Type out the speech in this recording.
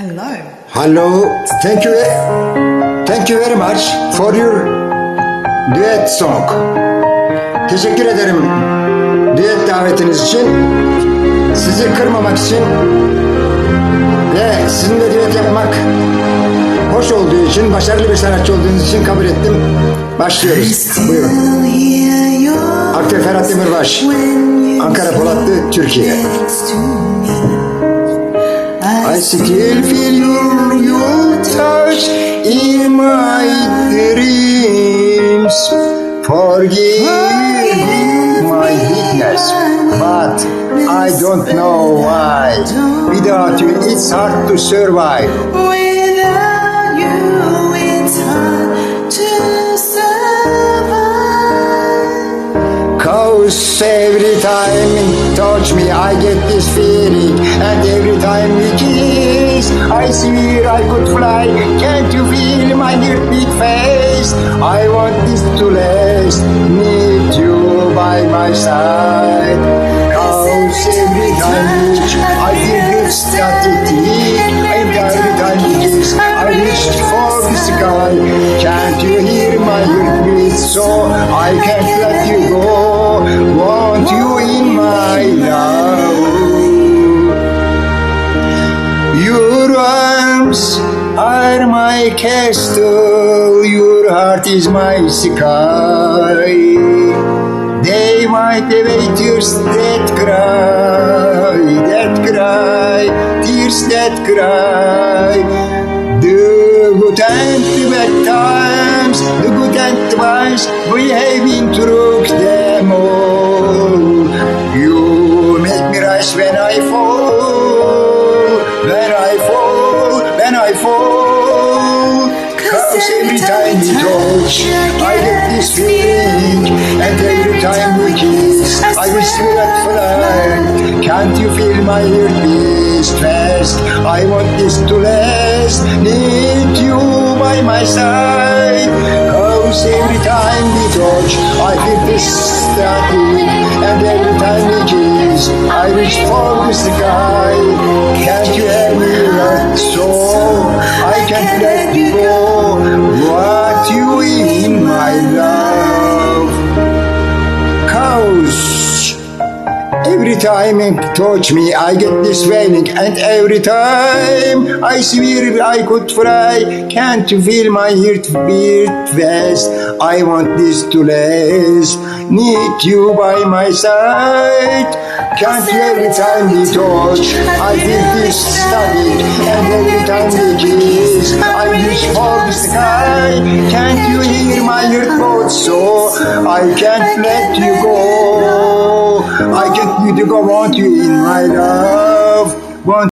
Hello. Hello, thank you, thank you very much for your duet song. Teşekkür ederim düet davetiniz için. Sizi kırmamak için ve sizinle düet yapmak hoş olduğu için, başarılı bir sanatçı olduğunuz için kabul ettim. Başlıyoruz. Buyurun. Aktör Ferhat Demirbaş, Ankara Polatlı, Türkiye. I still feel your, touch in my dreams. Forgive my weakness, but I don't know why. Without you, it's hard to survive. Every time you touch me, I get this feeling. And every time we kiss, I swear I could fly. Can't you feel my heartbeat face? I want this to last. Need you by my side. Cause every time you I feel this static. And every time you kiss, I reach for the sky. Can't you hear my heartbeat? So I can't arms are my castle. Your heart is my sky. They might await tears that cry, that cry, tears that cry. The good and the bad times, the good and the bad, we have fall. Cause every time we touch, I get this feeling, and every time we kiss, I wish you that fly. Can't you feel my heartbeat fast? I want this to last. Need you by my side. Cause every time we touch, I feel this static, and every time we kiss, I reach for the sky. Every time you touch me, I get this feeling, and every time I swear I could fly. Can't feel my heart beat fast? I want this to last. Need you by my side. Can't you every time we touch, I feel this static, and every time we kiss, I reach for the sky. Can't you hear my heart so? I can't let you go. I let you go. Want you in my love. Want